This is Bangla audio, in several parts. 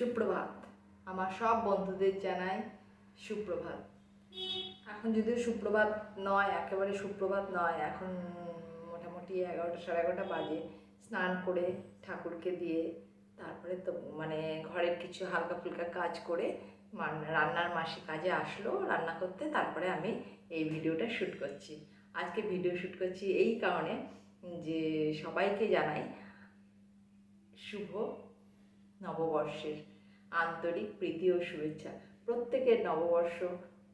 সুপ্রভাত। আমার সব বন্ধুদের জানাই সুপ্রভাত। এখন যদিও সুপ্রভাত নয়, একেবারে সুপ্রভাত নয়, এখন মোটামুটি এগারোটা, সাড়ে এগারোটা বাজে। স্নান করে ঠাকুরকে দিয়ে তারপরে তো মানে ঘরের কিছু হালকা ফুলকা কাজ করে রান্নার মাসি কাজে আসলো রান্না করতে, তারপরে আমি এই ভিডিওটা শ্যুট করছি। আজকে ভিডিও শ্যুট করছি এই কারণে যে সবাইকে জানাই শুভ নববর্ষের আন্তরিক প্রীতি ও শুভেচ্ছা। প্রত্যেকের নববর্ষ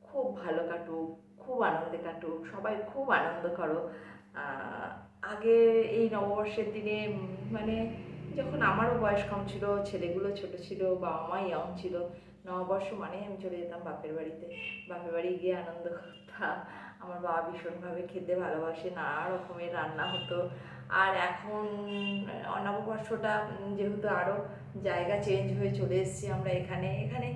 খুব ভালো কাটুক, খুব আনন্দে কাটুক, সবাই খুব আনন্দ করো। আগে এই নববর্ষের দিনে মানে যখন আমারও বয়স কম ছিল, ছেলেগুলো ছোট ছিল, বাবা মা ইয়ং ছিল, নববর্ষ মানে আমি চলে যেতাম বাপের বাড়িতে। বাপের বাড়ি গিয়ে আনন্দ করতাম। আমার বাবা ভীষণভাবে খেতে ভালোবাসে নানা রকমের রান্না হতো। আর এখন আহ, নববর্ষটা যেহেতু আরও জায়গা চেঞ্জ হয়ে চলে এসেছি আমরা এখানে এখানে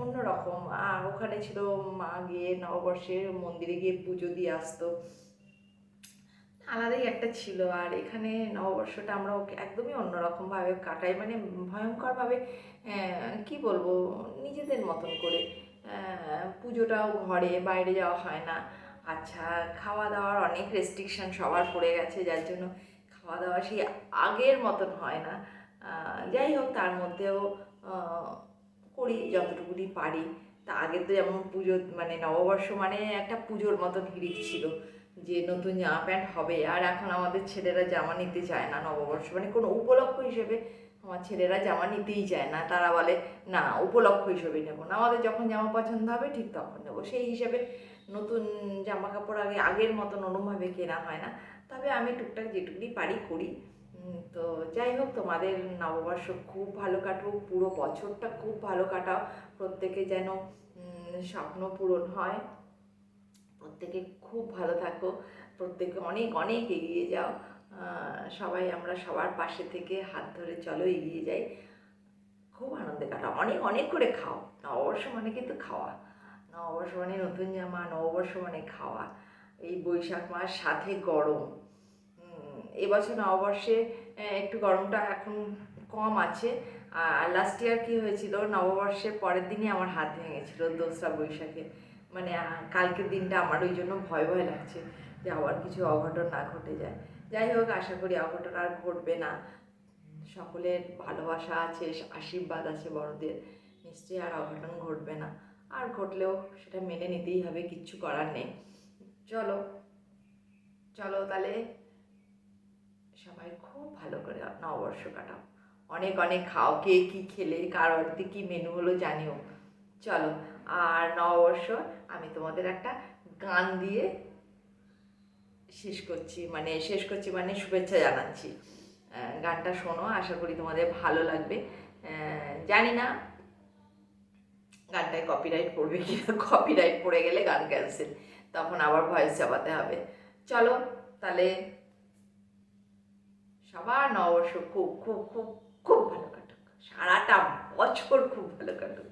অন্যরকম। আর ওখানে ছিল মা গিয়ে নববর্ষের মন্দিরে গিয়ে পুজো দিয়ে আসতো। আলাদাই একটা ছিল। আর এখানে নববর্ষটা আমরা একদমই অন্যরকমভাবে কাটাই মানে ভয়ঙ্করভাবে কি বলব নিজেদের মতন করে পুজোটাও ঘরে বাইরে যাওয়া হয় না। আচ্ছা খাওয়া দাওয়ার অনেক রেস্ট্রিকশন সবার পড়ে গেছে, যার জন্য খাওয়া দাওয়া সেই আগের মতন হয় না। যাই হোক, তার মধ্যেও করি যতটুকুনি পারি। তা আগে তো যেমন পুজো মানে নববর্ষ মানে একটা পুজোর মতন হিড়িক ছিল যে নতুন জামা প্যান্ট হবে। আর এখন আমাদের ছেলেরা জামা নিতে চায় না নববর্ষ মানে কোনো উপলক্ষ হিসেবে আমার ছেলেরা জামা নিতেই চায় না, তারা বলে, না, উপলক্ষ হিসেবে নেব না, আমাদের যখন জামা পছন্দ হবে, ঠিক তখন নেব। সেই হিসেবে নতুন জামা কাপড় আগে, আগের মতন ওরমভাবে কেনা হয় না। তবে আমি টুকটাক যেটুকুনি পারি করি। তো যাই হোক, তোমাদের নববর্ষ খুব ভালো কাটুক, পুরো বছরটা খুব ভালো কাটাও। প্রত্যেকে যেন স্বপ্ন পূরণ হয়। প্রত্যেকে খুব ভালো থাকো। প্রত্যেকে অনেক অনেক এগিয়ে যাও। সবাই আমরা সবার পাশে থেকে হাত ধরে চলো এগিয়ে যাই। খুব আনন্দে কাটাও। অনেক অনেক করে খাও। নববর্ষ মানে কিন্তু খাওয়া। নববর্ষ মানে নতুন জামা, নববর্ষ মানে খাওয়া। এই বৈশাখ মাস সাথে গরম। এবছর নববর্ষে একটু গরমটা এখন কম আছে। আর লাস্ট ইয়ার কী হয়েছিল? নববর্ষের পরের দিনই আমার হাত ভেঙেছিল দোসরা বৈশাখে। মানে কালকের দিনটা আমার ওই জন্য ভয় ভয় লাগছে যে আবার কিছু অঘটন না ঘটে যায়। যাই হোক আশা করি অঘটন আর ঘটবে না। সকলের ভালোবাসা আছে, আশীর্বাদ আছে বড়দের। নিশ্চয়ই আর অঘটন ঘটবে না। আর ঘটলেও সেটা মেনে নিতেই হবে, কিচ্ছু করার নেই। চলো চলো তাহলে সবাই খুব ভালো করে নববর্ষ কাটাও। অনেক অনেক খাও, কে কী খেলে, কার বাড়িতে কী মেনু হলো জানিও। চলো, আর নববর্ষ আমি তোমাদের একটা গান দিয়ে শেষ করছি মানে শেষ করছি মানে শুভেচ্ছা জানাচ্ছি। গানটা শোনো, আশা করি তোমাদের ভালো লাগবে। জানি না গানটায় কপিরাইট পড়বে কি কপিরাইট পড়ে গেলে গান ক্যান্সেল তখন আবার ভয়েস চাপাতে হবে। চলো, তাহলে সবার নববর্ষ খুব খুব খুব খুব ভালো কাটুক। সারাটা বছর খুব ভালো কাটুক।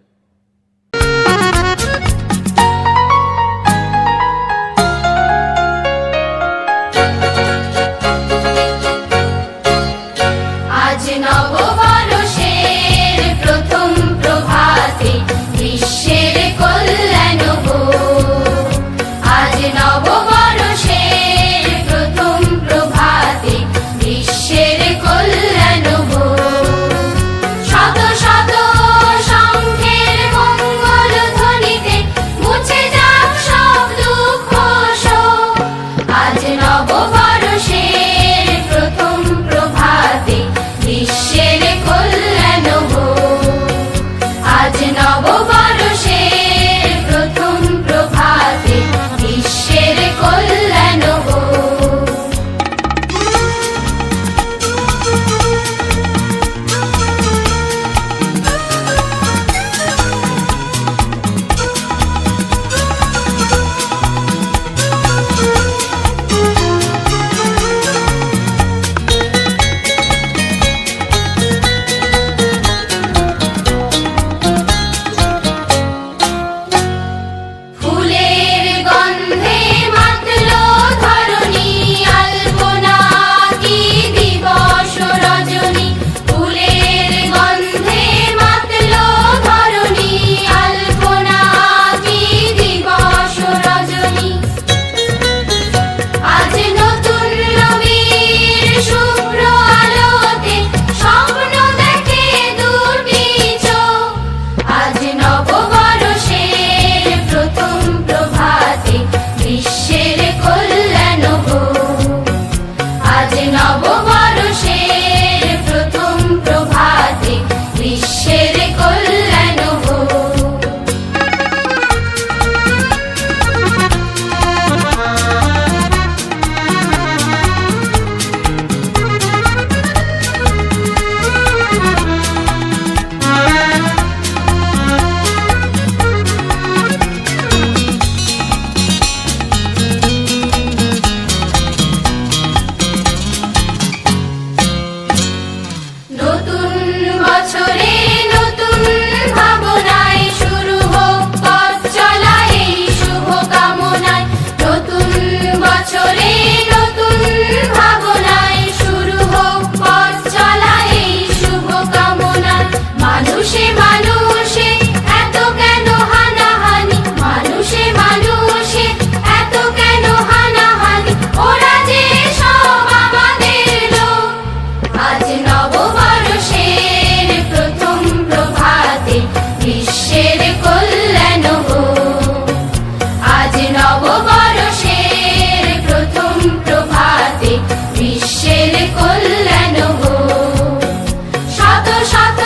Saka!